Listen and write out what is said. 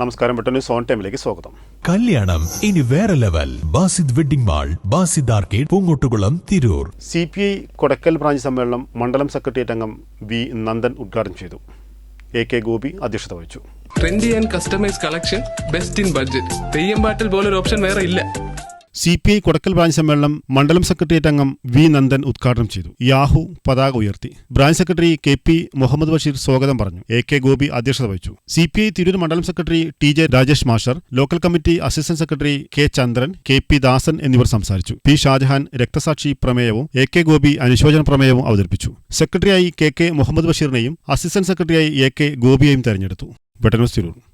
നമസ്കാരം. പെട്ടെന്ന് സോൺ ടൈമിലേക്ക് സ്വാഗതം. കല്യാണം. ഇനി വേറെ level. Basid wedding mall Basid arcade Poongottukulam Tirur. C P I Kodakkal branch സമ്മേളനം മണ്ഡലം സെക്രട്ടേറിയറ്റ് അംഗം വി നന്ദൻ ഉദ്ഘാടനം ചെയ്തു. എ കെ ഗോപി അധ്യക്ഷത വഹിച്ചു. Trendy and customise collection best in budget. Theyyam പാട്ടിൽ പോലൊരു ഓപ്ഷൻ വേറെ ഇല്ല. C P I Kodakkal branch സമ്മേളനം മണ്ഡലം സെക്രട്ടേറിയറ്റ് അംഗം വി നന്ദൻ ഉദ്ഘാടനം ചെയ്തു. യാഹു പതാക ഉയർത്തി. Branch secretary K P Muhammad Basheer സ്വാഗതം പറഞ്ഞു. എ കെ ഗോപി അധ്യക്ഷത വഹിച്ചു. സി പി ഐ തിരൂർ മണ്ഡലം secretary T J Rajesh masher local committee assistant secretary K Chandran K P Dasan എന്നിവർ സംസാരിച്ചു. പി ഷാജഹാൻ രക്തസാക്ഷി പ്രമേയവും എ കെ ഗോപി അനുശോചന പ്രമേയവും അവതരിപ്പിച്ചു. സെക്രട്ടറിയായി കെ കെ മുഹമ്മദ് ബഷീറിനെയും അസിസ്റ്റന്റ് സെക്രട്ടറിയായി എ കെ ഗോപിയെയും തെരഞ്ഞെടുത്തു. വെട്ടനൂസ് തിരൂർ.